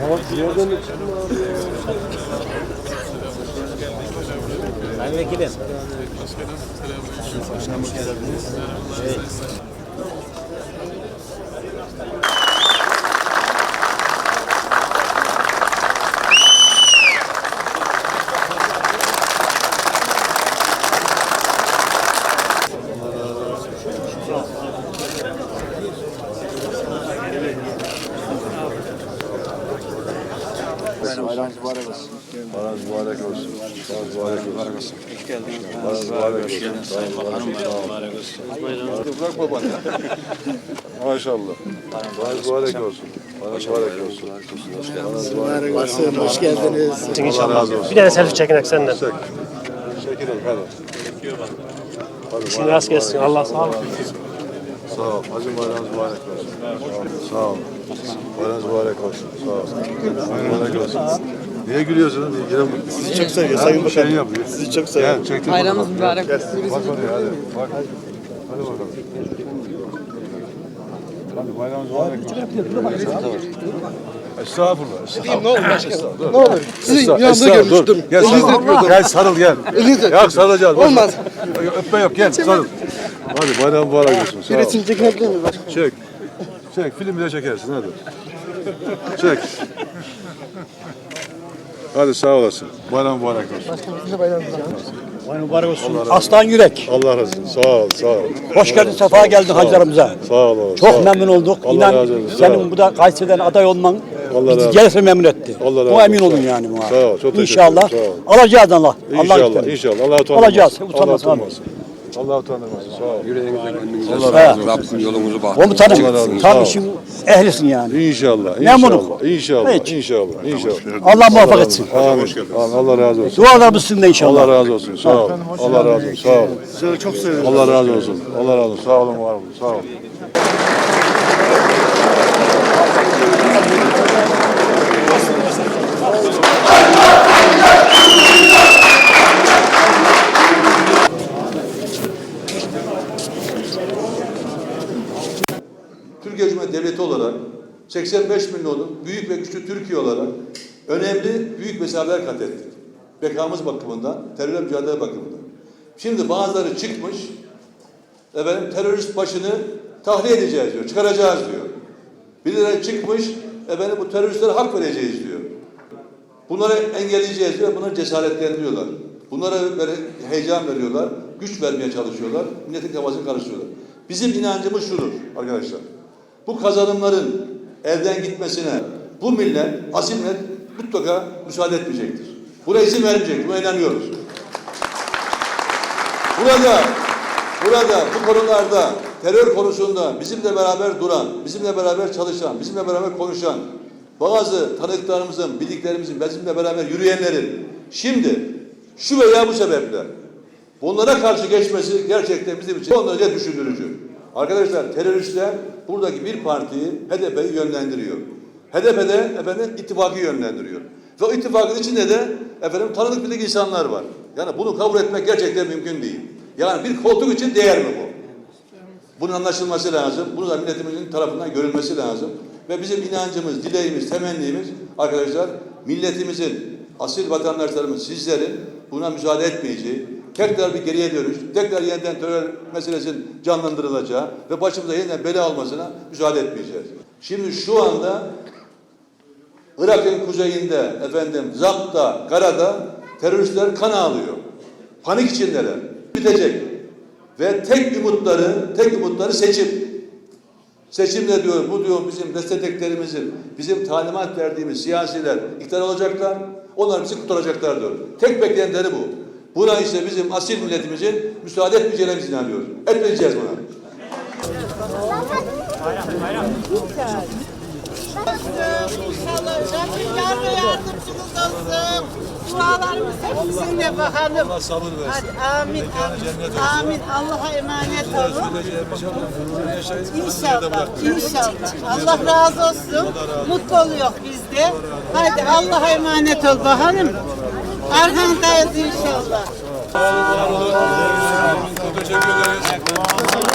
Hava ciğerden mi çıktı abi ya? Ben vekilim. Başkanım, selamünaleyküm. Başkanım, hoş geldiniz. Evet. Mübarek olsun. Bayramınız mübarek olsun. Bayramınız mübarek olsun. Hoş geldiniz. Bayramınız mübarek olsun. Sayın Bakanım mübarek olsun. Bırak babanı. Maşallah. Bayramınız mübarek olsun. Bayramınız mübarek olsun. Bayramınız mübarek olsun. Hoş geldiniz. Allah razı olsun. Bir tane selfie çekinek senden. Çek. Çekinelim hadi. Hadi İşin rast gelsin. Allah sağ olun. Sağ ol. Hacım bayramınız mübarek olsun. Sağ ol. Bayramınız mübarek olsun. Sağ ol. Mübarek olsun. Niye gülüyorsunuz? Yine Sizi çok seviyor Sayın Şey Bakanım. yapıyor. Sizi çok seviyor. Gel çektir Bayramınız bakalım. mübarek. Bak oraya hadi. Bak. Hadi bakalım. Hadi bayramınız mübarek. Estağfurullah. Estağfurullah. Ne olur başkanım? Ne olur. Sizi yanında görmüştüm. dur. Gel sarıl. Gel sarıl gel. Ya sarılacağız. Olmaz. Öpme yok gel sarıl. Hadi bayram mübarek olsun. Bir resim çekinebilir miyim başkanım? Çek. Çek. Film bile çekersin hadi. Çek. Hadi sağ olasın. Bayram mübarek olsun. Aslan Yürek. Allah razı olsun. Sağ ol, sağ ol. Hoş geldin, sefa geldin hacılarımıza. Sağ ol. oğlum, sağ ol. Çok memnun olduk. Allah İnan razı olsun, sağ ol. senin bu da Kayseri'den aday olman Allah bizi olsun. gelirse memnun etti. Allah razı Bu olsun, emin olun ol. yani. buna. Sağ ol, çok teşekkür İnşallah ederim, sağ ol. alacağız Allah. Allah İnşallah, inşallah. Allah utandırmasın. Alacağız, Allah utanmasın abi. utandırmasın. Allah utandırmasın. Sağ ol. Yüreğinize gönlünüze sağlık. Rabbim yolunuzu bak. Komutanım, tam işin ehlisin yani. İnşallah, Memnunum. inşallah, inşallah, Hiç. inşallah, inşallah. Allah muvaffak etsin. Amin. Allah razı olsun. Dualarımız sizinle inşallah. Allah razı olsun. Sağ ol. Allah razı olsun. Sağ ol. Sizi çok seviyorum. Allah razı olsun. Allah razı olsun. Sağ olun, var olun. Sağ olun. Türkiye Cumhuriyeti Devleti olarak 85 milyonluk büyük ve güçlü Türkiye olarak önemli büyük mesafeler kat ettik. Bekamız bakımından, terörle mücadele bakımından. Şimdi bazıları çıkmış, efendim terörist başını tahliye edeceğiz diyor, çıkaracağız diyor. Birileri çıkmış, efendim bu teröristlere hak vereceğiz diyor. Bunları engelleyeceğiz diyor, bunları cesaretlendiriyorlar. Bunlara heyecan veriyorlar, güç vermeye çalışıyorlar, milletin kafasını karıştırıyorlar. Bizim inancımız şudur arkadaşlar. Bu kazanımların elden gitmesine bu millet, asil millet mutlaka müsaade etmeyecektir. Buna izin vermeyecek, buna inanıyoruz. Burada, burada bu konularda terör konusunda bizimle beraber duran, bizimle beraber çalışan, bizimle beraber konuşan bazı tanıklarımızın, bildiklerimizin, bizimle beraber yürüyenlerin şimdi şu veya bu sebeple bunlara karşı geçmesi gerçekten bizim için derece düşündürücü. Arkadaşlar teröristler buradaki bir partiyi HDP'yi yönlendiriyor. HDP de efendim ittifakı yönlendiriyor. Ve o ittifakın içinde de efendim tanıdık bildik insanlar var. Yani bunu kabul etmek gerçekten mümkün değil. Yani bir koltuk için değer mi bu? Bunun anlaşılması lazım. Bunu da milletimizin tarafından görülmesi lazım. Ve bizim inancımız, dileğimiz, temennimiz arkadaşlar milletimizin, asil vatandaşlarımız, sizlerin buna müsaade etmeyeceği, tekrar bir geriye dönüş, tekrar yeniden terör meselesinin canlandırılacağı ve başımıza yeniden bela almasına müsaade etmeyeceğiz. Şimdi şu anda Irak'ın kuzeyinde efendim Zap'ta, Gara'da teröristler kan ağlıyor. Panik içindeler. Bitecek. Ve tek umutları, tek umutları seçim. Seçimle diyor, bu diyor bizim desteklerimizin, bizim talimat verdiğimiz siyasiler iktidar olacaklar. Onlar bizi kurtaracaklar diyor. Tek bekleyenleri bu. Buna işte bizim asil milletimizin müsaade etmeyeceğine biz inanıyoruz. Etmeyeceğiz buna. Yar ve yardımcınız olsun. Dualarımız hep sizinle bakalım. Allah sabır versin. Hadi amin amin. Amin. Allah'a emanet olun. İnşallah. İnşallah. Allah razı olsun. Mutlu oluyor biz de. Hadi Allah'a emanet ol bakalım. Arkanızdayız inşallah. Sağ olun. Teşekkür ederiz.